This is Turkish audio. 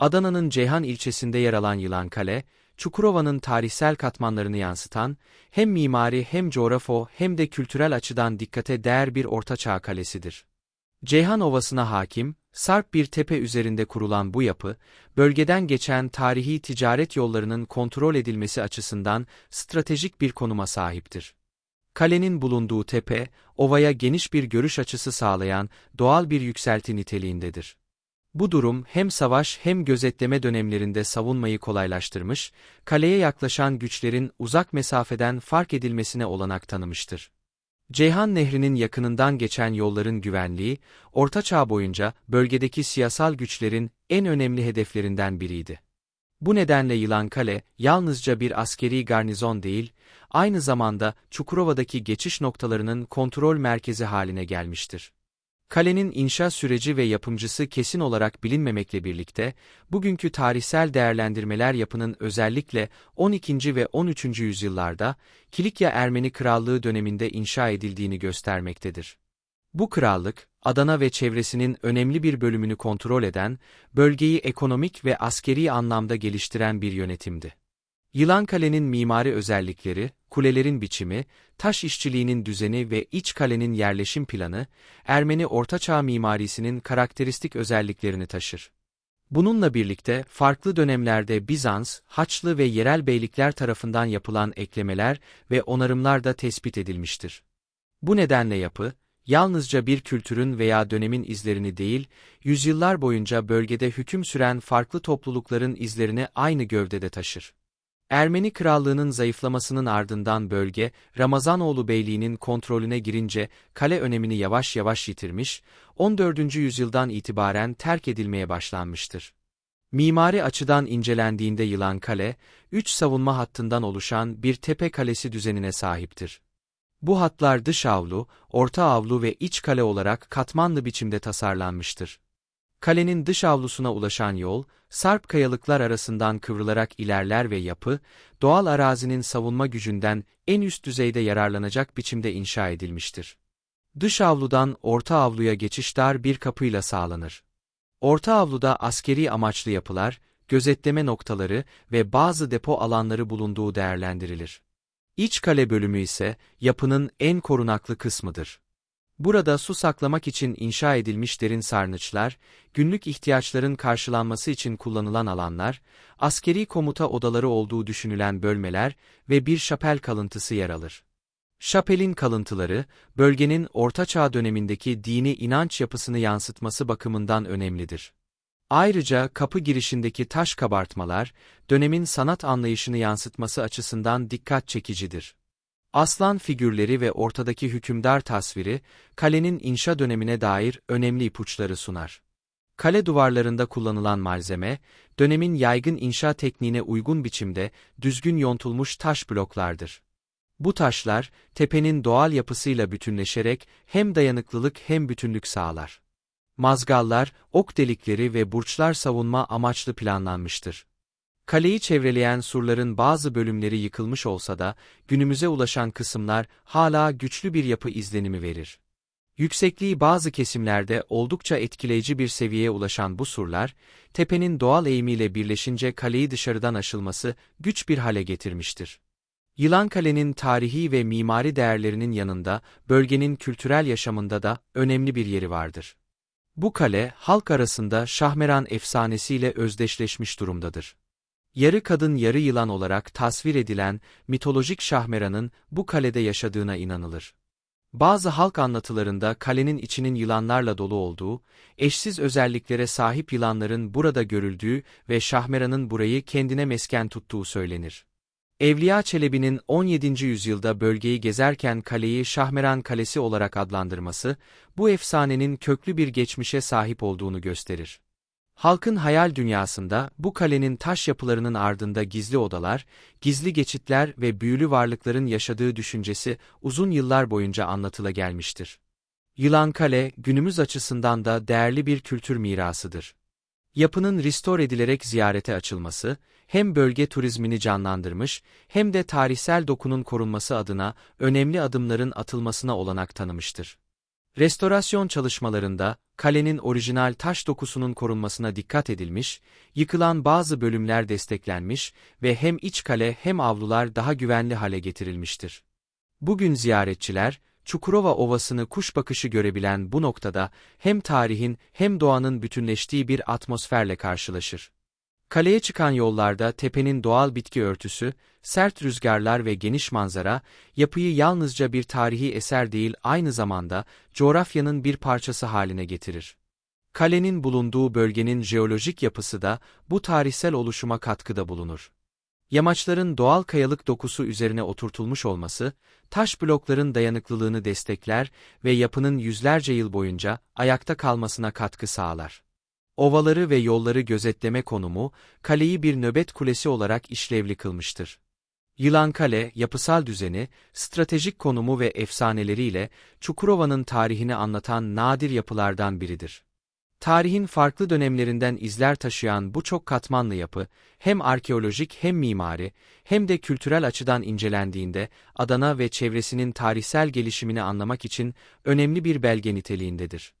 Adana'nın Ceyhan ilçesinde yer alan Yılan Kale, Çukurova'nın tarihsel katmanlarını yansıtan, hem mimari hem coğrafo hem de kültürel açıdan dikkate değer bir ortaçağ kalesidir. Ceyhan Ovası'na hakim, sarp bir tepe üzerinde kurulan bu yapı, bölgeden geçen tarihi ticaret yollarının kontrol edilmesi açısından stratejik bir konuma sahiptir. Kalenin bulunduğu tepe, ovaya geniş bir görüş açısı sağlayan doğal bir yükselti niteliğindedir. Bu durum hem savaş hem gözetleme dönemlerinde savunmayı kolaylaştırmış, kaleye yaklaşan güçlerin uzak mesafeden fark edilmesine olanak tanımıştır. Ceyhan Nehri'nin yakınından geçen yolların güvenliği, Orta Çağ boyunca bölgedeki siyasal güçlerin en önemli hedeflerinden biriydi. Bu nedenle Yılan Kale, yalnızca bir askeri garnizon değil, aynı zamanda Çukurova'daki geçiş noktalarının kontrol merkezi haline gelmiştir. Kalenin inşa süreci ve yapımcısı kesin olarak bilinmemekle birlikte, bugünkü tarihsel değerlendirmeler yapının özellikle 12. ve 13. yüzyıllarda, Kilikya Ermeni Krallığı döneminde inşa edildiğini göstermektedir. Bu krallık, Adana ve çevresinin önemli bir bölümünü kontrol eden, bölgeyi ekonomik ve askeri anlamda geliştiren bir yönetimdi. Yılankale'nin mimari özellikleri, kulelerin biçimi, taş işçiliğinin düzeni ve iç kalenin yerleşim planı, Ermeni Ortaçağ mimarisinin karakteristik özelliklerini taşır. Bununla birlikte farklı dönemlerde Bizans, Haçlı ve yerel beylikler tarafından yapılan eklemeler ve onarımlar da tespit edilmiştir. Bu nedenle yapı, yalnızca bir kültürün veya dönemin izlerini değil, yüzyıllar boyunca bölgede hüküm süren farklı toplulukların izlerini aynı gövdede taşır. Ermeni krallığının zayıflamasının ardından bölge, Ramazanoğlu Beyliği'nin kontrolüne girince kale önemini yavaş yavaş yitirmiş, 14. yüzyıldan itibaren terk edilmeye başlanmıştır. Mimari açıdan incelendiğinde Yılan Kale, üç savunma hattından oluşan bir tepe kalesi düzenine sahiptir. Bu hatlar dış avlu, orta avlu ve iç kale olarak katmanlı biçimde tasarlanmıştır. Kalenin dış avlusuna ulaşan yol, sarp kayalıklar arasından kıvrılarak ilerler ve yapı, doğal arazinin savunma gücünden en üst düzeyde yararlanacak biçimde inşa edilmiştir. Dış avludan orta avluya geçiş dar bir kapıyla sağlanır. Orta avluda askeri amaçlı yapılar, gözetleme noktaları ve bazı depo alanları bulunduğu değerlendirilir. İç kale bölümü ise yapının en korunaklı kısmıdır. Burada su saklamak için inşa edilmiş derin sarnıçlar, günlük ihtiyaçların karşılanması için kullanılan alanlar, askeri komuta odaları olduğu düşünülen bölmeler ve bir şapel kalıntısı yer alır. Şapelin kalıntıları, bölgenin Orta Çağ dönemindeki dini inanç yapısını yansıtması bakımından önemlidir. Ayrıca kapı girişindeki taş kabartmalar, dönemin sanat anlayışını yansıtması açısından dikkat çekicidir. Aslan figürleri ve ortadaki hükümdar tasviri, kalenin inşa dönemine dair önemli ipuçları sunar. Kale duvarlarında kullanılan malzeme, dönemin yaygın inşa tekniğine uygun biçimde düzgün yontulmuş taş bloklardır. Bu taşlar, tepenin doğal yapısıyla bütünleşerek hem dayanıklılık hem bütünlük sağlar. Mazgallar, ok delikleri ve burçlar savunma amaçlı planlanmıştır. Kaleyi çevreleyen surların bazı bölümleri yıkılmış olsa da, günümüze ulaşan kısımlar hala güçlü bir yapı izlenimi verir. Yüksekliği bazı kesimlerde oldukça etkileyici bir seviyeye ulaşan bu surlar, tepenin doğal eğimiyle birleşince kaleyi dışarıdan aşılması güç bir hale getirmiştir. Yılan Kale'nin tarihi ve mimari değerlerinin yanında bölgenin kültürel yaşamında da önemli bir yeri vardır. Bu kale, halk arasında Şahmeran efsanesiyle özdeşleşmiş durumdadır. Yarı kadın yarı yılan olarak tasvir edilen mitolojik Şahmeran'ın bu kalede yaşadığına inanılır. Bazı halk anlatılarında kalenin içinin yılanlarla dolu olduğu, eşsiz özelliklere sahip yılanların burada görüldüğü ve Şahmeran'ın burayı kendine mesken tuttuğu söylenir. Evliya Çelebi'nin 17. yüzyılda bölgeyi gezerken kaleyi Şahmeran Kalesi olarak adlandırması, bu efsanenin köklü bir geçmişe sahip olduğunu gösterir. Halkın hayal dünyasında bu kalenin taş yapılarının ardında gizli odalar, gizli geçitler ve büyülü varlıkların yaşadığı düşüncesi uzun yıllar boyunca anlatıla gelmiştir. Yılan Kale, günümüz açısından da değerli bir kültür mirasıdır. Yapının restore edilerek ziyarete açılması, hem bölge turizmini canlandırmış, hem de tarihsel dokunun korunması adına önemli adımların atılmasına olanak tanımıştır. Restorasyon çalışmalarında, kalenin orijinal taş dokusunun korunmasına dikkat edilmiş, yıkılan bazı bölümler desteklenmiş ve hem iç kale hem avlular daha güvenli hale getirilmiştir. Bugün ziyaretçiler, Çukurova Ovası'nı kuş bakışı görebilen bu noktada hem tarihin hem doğanın bütünleştiği bir atmosferle karşılaşır. Kaleye çıkan yollarda tepenin doğal bitki örtüsü, sert rüzgarlar ve geniş manzara, yapıyı yalnızca bir tarihi eser değil aynı zamanda coğrafyanın bir parçası haline getirir. Kalenin bulunduğu bölgenin jeolojik yapısı da bu tarihsel oluşuma katkıda bulunur. Yamaçların doğal kayalık dokusu üzerine oturtulmuş olması, taş blokların dayanıklılığını destekler ve yapının yüzlerce yıl boyunca ayakta kalmasına katkı sağlar. Ovaları ve yolları gözetleme konumu, kaleyi bir nöbet kulesi olarak işlevli kılmıştır. Yılan Kale, yapısal düzeni, stratejik konumu ve efsaneleriyle Çukurova'nın tarihini anlatan nadir yapılardan biridir. Tarihin farklı dönemlerinden izler taşıyan bu çok katmanlı yapı, hem arkeolojik hem mimari, hem de kültürel açıdan incelendiğinde Adana ve çevresinin tarihsel gelişimini anlamak için önemli bir belge niteliğindedir.